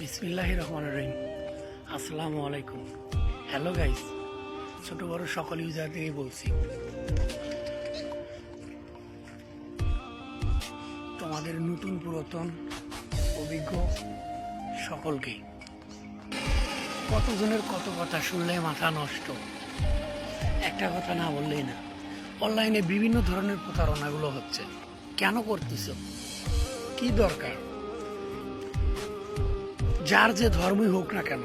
বিসমিল্লাহ রহমান রহিম। আসসালামু আলাইকুম। হ্যালো গাইস ছোট বড় সকল ইউজারদেরই বলছি। তোমাদের নতুন পুরাতন, অভিজ্ঞ সকলকে কতজনের কত কথা শুনলে মাথা নষ্ট? একটা কথা না বললেই না। অনলাইনে বিভিন্ন ধরনের প্রতারণাগুলো হচ্ছে। কেন করতেছ? কি দরকার? যার যে ধর্মই হোক না কেন,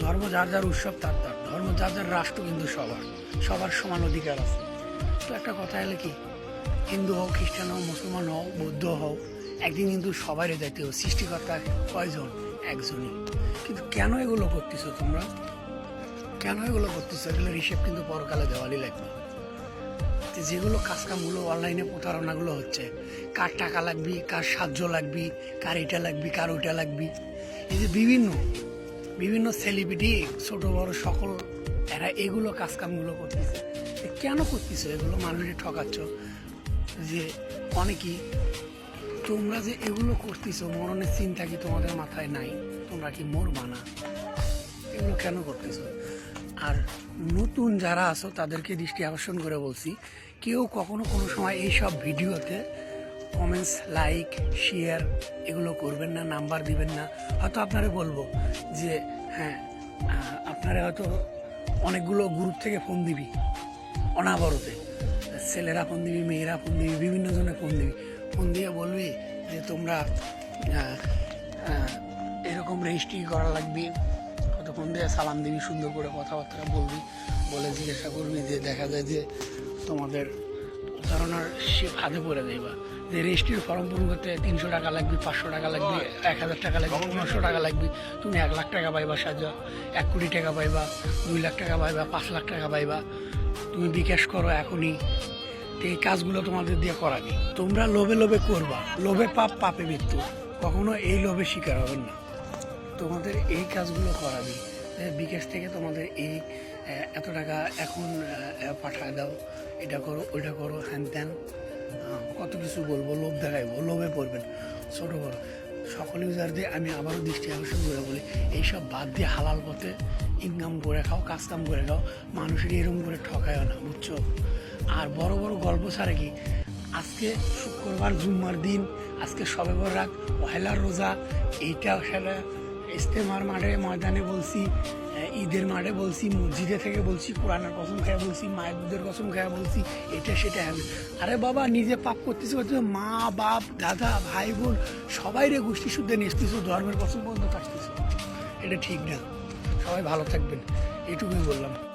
ধর্ম যার যার উৎসব, তার তার। ধর্ম যার যার রাষ্ট্র, কিন্তু সবার সবার সমান অধিকার আছে। তো একটা কথা এলে কি, হিন্দু হোক, খ্রিস্টান হোক, মুসলমান হোক, বৌদ্ধ হোক, একদিন কিন্তু সবারই দায়িত্ব সৃষ্টিকর্তা কয়জন? একজনই। কিন্তু কেন এগুলো করতেছো তোমরা? কেন এগুলো করতেছো? এগুলো হিসেব কিন্তু পরকালে দেওয়ালি লাগবে। যেগুলো কাজকামগুলো অনলাইনে প্রতারণাগুলো হচ্ছে। কার টাকা লাগবি, কার সাহায্য লাগবি, কার এটা লাগবি, কার ওইটা লাগবি। এই যে বিভিন্ন বিভিন্ন সেলিব্রিটি ছোট, বড় সকল, এরা এগুলো কাজকামগুলো করতেছে। কেন করতেছে? এগুলো মানুষের ঠকাচ্ছ? যে অনেকেই, তোমরা যে এগুলো করতেছো, মরণের চিন্তা কি তোমাদের মাথায় নাই? তোমরা কি মরবা না? এগুলো কেন করতেছো? আর নতুন যারা আছো, তাদেরকে দৃষ্টি আকর্ষণ করে বলছি, কেউ কখনো কোনো সময় এইসব ভিডিওতে কমেন্টস লাইক শেয়ার এগুলো করবেন না, নাম্বার দিবেন না। হয়তো আপনারা বলব যে হ্যাঁ আপনারা হয়তো অনেকগুলো গ্রুপ থেকে ফোন দিবি, অনাবরতে। ছেলেরা ফোন দিবি, মেয়েরা ফোন দিবি, বিভিন্ন জনে ফোন দিবি। ফোন দিয়ে বলবি যে, তোমরা এরকম রেজিস্ট্রি করা লাগবে কত ফোন দিয়ে সালাম দিবি, সুন্দর করে কথাবার্তা বলবি, বলে জিজ্ঞাসা করবি যে দেখা যায় যে তোমাদের প্রতারণার সে ফাঁদে পড়ে দেবা যে রেজিস্ট্রির ফর্ম পূরণ করতে তিনশো টাকা লাগবে, পাঁচশো টাকা লাগবে, এক হাজার টাকা লাগবে, পনেরোশো টাকা লাগবে, তুমি এক লাখ টাকা পাইবা সাজা, এক কোটি টাকা পাইবা, দুই লাখ টাকা পাইবা, পাঁচ লাখ টাকা পাইবা, তুমি বিকাশ করো এখনই। এই কাজগুলো তোমাদের দিয়ে করাবি তোমরা লোভে লোভে করবা, লোভে পাপ পাপে মৃত্যু। কখনো এই লোভে শিকার হবেন না। তোমাদের এই কাজগুলো করাবি। বিকাশ থেকে তোমাদের এই এত টাকা এখন পাঠায় দাও। এটা করো, ওইটা করো, হ্যান ত্যান। কত কিছু বলব, লোভ দেখাইবো, লোভে পড়বেন। ছোট বড়। সকল ইউজারদের আমি আবারও দৃষ্টি আকর্ষণ করে বলি, এইসব বাদ দিয়ে হালাল পথে ইনকাম করে খাও, কাজ কাম করে খাও, মানুষের এরকম করে ঠকায়ও না, বুঝছ? আর বড় বড় গল্প ছাড়া কি, আজকে শুক্রবার, জুম্মার দিন, আজকে সবে রাত পয়লার রোজা, এইটা সেটা ইস্তেমার মাঠে, ময়দানে বলছি ঈদের মাঠে বলছি, মসজিদে থেকে বলছি, কোরআনের কসম খেয়ে বলছি, মায়ের দুধের কসম খেয়ে বলছি, এটা সেটা হবে। আরে বাবা, নিজে পাপ করতেছে করতেছে মা, বাপ, দাদা, ভাই, বোন, সবাই রে গোষ্ঠী শুদ্ধে নিস্তিস ধর্মের কসম বন্ধ থাকতেছে এটা ঠিক না। সবাই ভালো থাকবেন, এটুকুই বললাম।